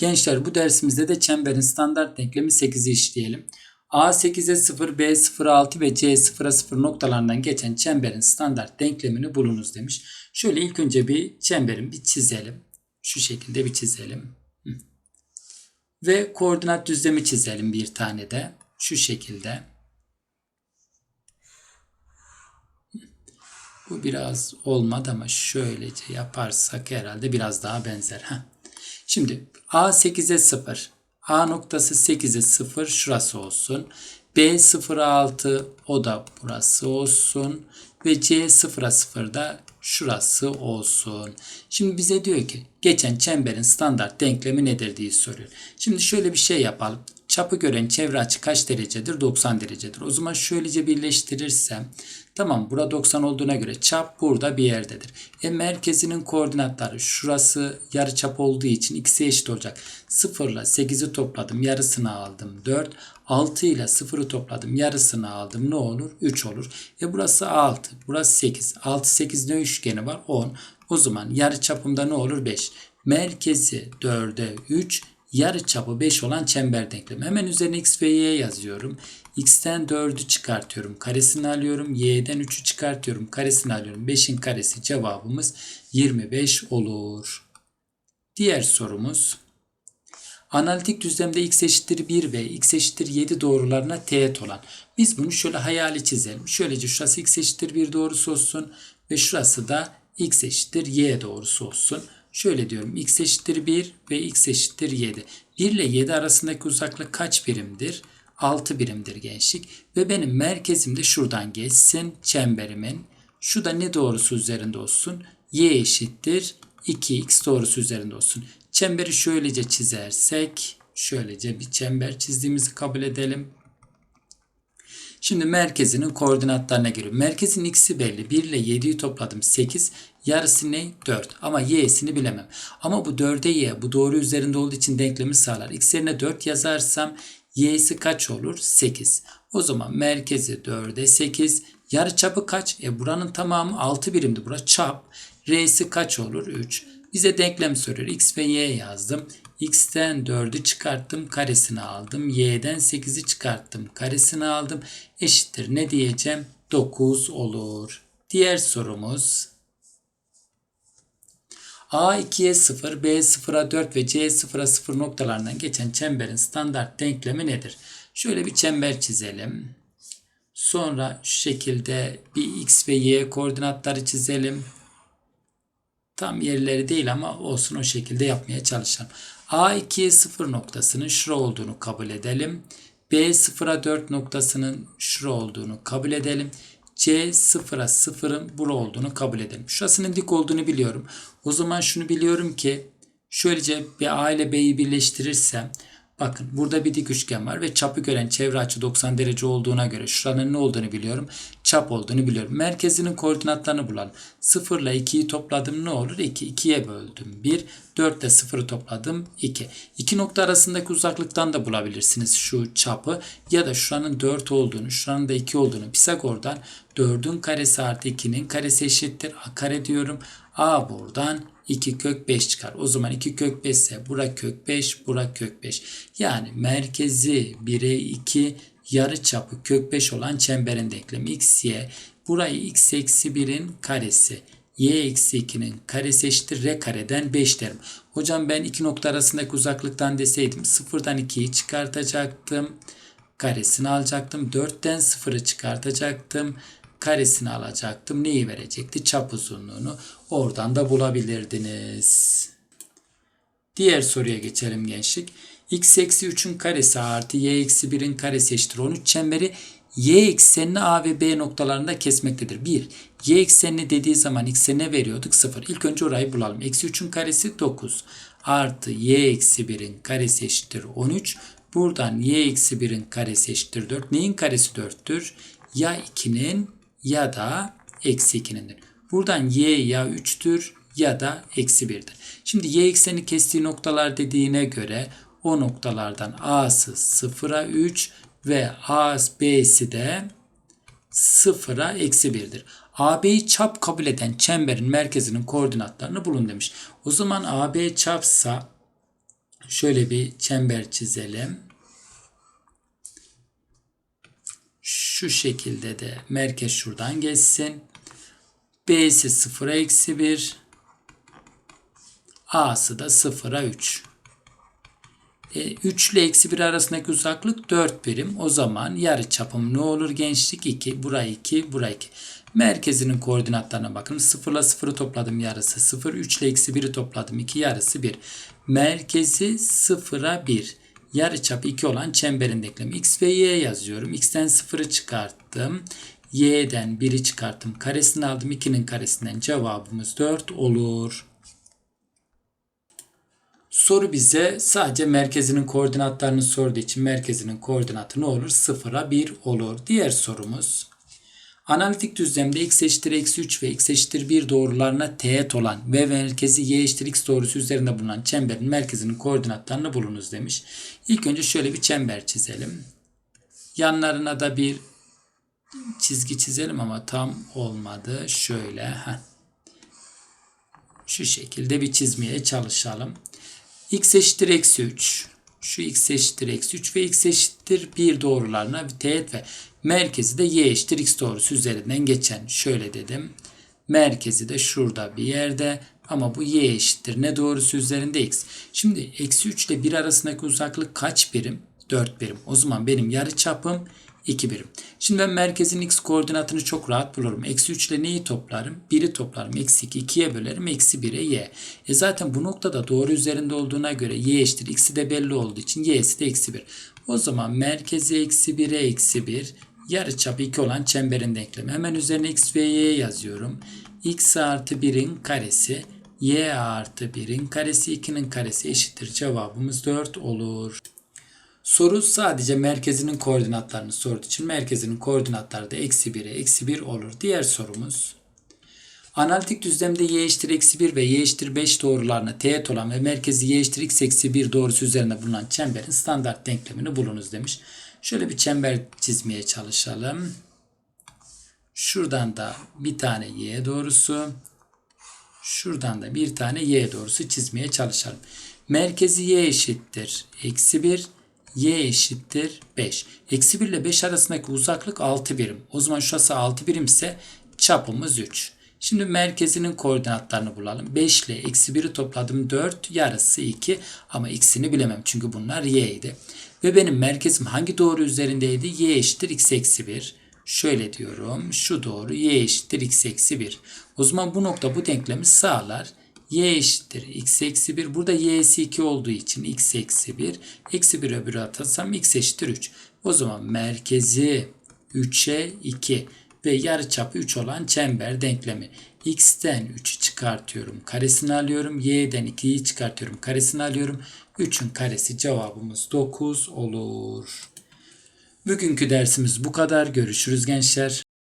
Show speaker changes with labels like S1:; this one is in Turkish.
S1: Gençler bu dersimizde de çemberin standart denklemi 8'i işleyelim. A 8'e 0, B 0'a 6 ve C 0'a 0 noktalarından geçen çemberin standart denklemini bulunuz demiş. Şöyle ilk önce bir çemberin bir çizelim. Şu şekilde bir çizelim. Ve koordinat düzlemi çizelim bir tane de. Şu şekilde. Bu biraz olmadı ama şöylece yaparsak herhalde biraz daha benzer. Heh. Şimdi A 8'e 0. A noktası 8'e 0 şurası olsun. B 0'a 6 o da burası olsun. Ve C 0'a 0 da şurası olsun. Şimdi bize diyor ki geçen çemberin standart denklemi nedir diye soruyor. Şimdi şöyle bir şey yapalım. Çapı gören çevre açı kaç derecedir? 90 derecedir. O zaman şöylece birleştirirsem tamam burada 90 olduğuna göre çap burada bir yerdedir. E merkezinin koordinatları şurası yarı çap olduğu için ikisi eşit olacak. 0 ile 8'i topladım yarısını aldım 4. 6 ile 0'ı topladım yarısını aldım ne olur? 3 olur. E burası 6 burası 8. 6 8 ne üçgeni var? 10. O zaman yarı çapımda ne olur? 5. Merkezi 4'e 3 yarı çapı 5 olan çember denklemi. Hemen üzerine x ve y yazıyorum. x'ten 4'ü çıkartıyorum. Karesini alıyorum. y'den 3'ü çıkartıyorum. Karesini alıyorum. 5'in karesi cevabımız 25 olur. Diğer sorumuz. Analitik düzlemde x eşittir 1 ve x eşittir 7 doğrularına teğet olan. Biz bunu şöyle hayali çizelim. Şöylece şurası x eşittir 1 doğrusu olsun ve şurası da x eşittir y doğrusu olsun. Şöyle diyorum x eşittir 1 ve x eşittir 7. 1 ile 7 arasındaki uzaklık kaç birimdir? 6 birimdir gençlik. Ve benim merkezim de şuradan geçsin çemberimin. Şu da ne doğrusu üzerinde olsun? y eşittir 2x doğrusu üzerinde olsun. Çemberi şöylece çizersek şöylece bir çember çizdiğimizi kabul edelim. Şimdi merkezinin koordinatlarına giriyorum. Merkezin x'i belli. 1 ile 7'yi topladım 8. Yarısı ne? 4. Ama y'sini bilemem. Ama bu 4'e y bu doğru üzerinde olduğu için denklemi sağlar. x yerine 4 yazarsam y'si kaç olur? 8. O zaman merkezi 4'e 8. Yarı çapı kaç? E buranın tamamı 6 birimdi. Burası çap. R'si kaç olur? 3. Bize denklem soruyor. X ve Y yazdım. X'ten 4'ü çıkarttım. Karesini aldım. Y'den 8'i çıkarttım. Karesini aldım. Eşittir. Ne diyeceğim? 9 olur. Diğer sorumuz. A 2'ye 0, B 0'a 4 ve C 0'a 0 noktalarından geçen çemberin standart denklemi nedir? Şöyle bir çember çizelim. Sonra şu şekilde bir x ve y koordinatları çizelim. Tam yerleri değil ama olsun o şekilde yapmaya çalışalım. A 2'ye 0 noktasının şura olduğunu kabul edelim. B 0'a 4 noktasının şura olduğunu kabul edelim. C 0'a 0'ın bura olduğunu kabul edelim. Şurasının dik olduğunu biliyorum. O zaman şunu biliyorum ki şöylece bir A ile B'yi birleştirirsem Bakın burada bir dik üçgen var ve çapı gören çevre açı 90 derece olduğuna göre şuranın ne olduğunu biliyorum. Çap olduğunu biliyorum. Merkezinin koordinatlarını bulalım. 0 ile 2'yi topladım ne olur? 2. 2'ye böldüm 1. 4 ile 0'ı topladım 2. İki nokta arasındaki uzaklıktan da bulabilirsiniz şu çapı. Ya da şuranın 4 olduğunu, şuranın da 2 olduğunu Pisagor'dan 4'ün karesi artı 2'nin karesi eşittir. A kare diyorum. A buradan 2 kök 5 çıkar. O zaman 2 kök 5 ise bura kök 5, bura kök 5. Yani merkezi 1'e 2 yarı çapı kök 5 olan çemberin denklemi x, y. Burayı x eksi 1'in karesi. y eksi 2'nin karesi eşittir r kareden 5 derim. Hocam ben iki nokta arasındaki uzaklıktan deseydim sıfırdan 2'yi çıkartacaktım. Karesini alacaktım. 4'ten 0'ı çıkartacaktım karesini alacaktım. Neyi verecekti? Çap uzunluğunu. Oradan da bulabilirdiniz. Diğer soruya geçelim gençlik. X eksi 3'ün karesi artı y eksi 1'in karesi eşittir 13 çemberi y eksenini A ve B noktalarında kesmektedir. 1. Y eksenini dediği zaman x'e veriyorduk? 0. İlk önce orayı bulalım. Eksi 3'ün karesi 9. Artı y eksi 1'in karesi eşittir 13. Buradan y eksi 1'in karesi eşittir 4. Neyin karesi 4'tür? Ya 2'nin ya da eksi 2'nindir. Buradan y ya 3'tür ya da eksi 1'dir. Şimdi y ekseni kestiği noktalar dediğine göre o noktalardan a'sı 0'a 3 ve a b'si de 0'a eksi 1'dir. AB'yi çap kabul eden çemberin merkezinin koordinatlarını bulun demiş. O zaman AB çapsa Şöyle bir çember çizelim. Şu şekilde de merkez şuradan geçsin. B'si 0'a eksi 1. A'sı da 0'a 3. E, 3 ile eksi 1 arasındaki uzaklık 4 birim. O zaman yarı çapım ne olur gençlik? 2. Bura 2. Bura 2. Merkezinin koordinatlarına bakın. 0 ile 0'ı topladım yarısı 0. 3 ile eksi 1'i topladım 2. Yarısı 1. Merkezi 0'a 1. Yarıçap 2 olan çemberin denklemi. X ve Y yazıyorum. X'ten 0'ı çıkarttım. Y'den 1'i çıkarttım. Karesini aldım. 2'nin karesinden cevabımız 4 olur. Soru bize sadece merkezinin koordinatlarını sorduğu için merkezinin koordinatı ne olur? 0'a 1 olur. Diğer sorumuz. Analitik düzlemde x eşittir eksi 3 ve x eşittir 1 doğrularına teğet olan ve merkezi y eşittir x doğrusu üzerinde bulunan çemberin merkezinin koordinatlarını bulunuz demiş. İlk önce şöyle bir çember çizelim. Yanlarına da bir çizgi çizelim ama tam olmadı. Şöyle. Heh. Şu şekilde bir çizmeye çalışalım. X eşittir eksi 3. Şu x eşittir eksi 3 ve x eşittir 1 doğrularına bir teğet ve merkezi de y eşittir x doğrusu üzerinden geçen. Şöyle dedim. Merkezi de şurada bir yerde ama bu y eşittir ne doğrusu üzerinde x. Şimdi eksi 3 ile 1 arasındaki uzaklık kaç birim? 4 birim. O zaman benim yarı çapım 2 birim. Şimdi ben merkezin x koordinatını çok rahat bulurum. Eksi 3 ile neyi toplarım? 1'i toplarım. Eksi 2 2'ye bölerim. Eksi 1'e y. E zaten bu noktada doğru üzerinde olduğuna göre y eşittir. X'i de belli olduğu için y'si de eksi 1. O zaman merkezi eksi 1'e eksi 1. Yarıçapı 2 olan çemberin denklemi. Hemen üzerine x ve y yazıyorum. x artı 1'in karesi. y artı 1'in karesi 2'nin karesi eşittir. Cevabımız 4 olur. Soru sadece merkezinin koordinatlarını sorduğu için merkezinin koordinatları da eksi 1'e eksi 1 olur. Diğer sorumuz. Analitik düzlemde y eşittir eksi 1 ve y eşittir 5 doğrularına teğet olan ve merkezi y eşittir x eksi 1 doğrusu üzerinde bulunan çemberin standart denklemini bulunuz demiş. Şöyle bir çember çizmeye çalışalım. Şuradan da bir tane y doğrusu. Şuradan da bir tane y doğrusu çizmeye çalışalım. Merkezi y eşittir eksi 1 y eşittir 5. Eksi 1 ile 5 arasındaki uzaklık 6 birim. O zaman şurası 6 birim ise çapımız 3. Şimdi merkezinin koordinatlarını bulalım. 5 ile eksi 1'i topladım 4 yarısı 2 ama x'ini bilemem çünkü bunlar y idi. Ve benim merkezim hangi doğru üzerindeydi? y eşittir x eksi 1. Şöyle diyorum şu doğru y eşittir x eksi 1. O zaman bu nokta bu denklemi sağlar y eşittir x eksi 1. Burada y'si 2 olduğu için x eksi 1. Eksi 1 öbürü atarsam x eşittir 3. O zaman merkezi 3'e 2 ve yarıçapı 3 olan çember denklemi. x'ten 3'ü çıkartıyorum. Karesini alıyorum. y'den 2'yi çıkartıyorum. Karesini alıyorum. 3'ün karesi cevabımız 9 olur. Bugünkü dersimiz bu kadar. Görüşürüz gençler.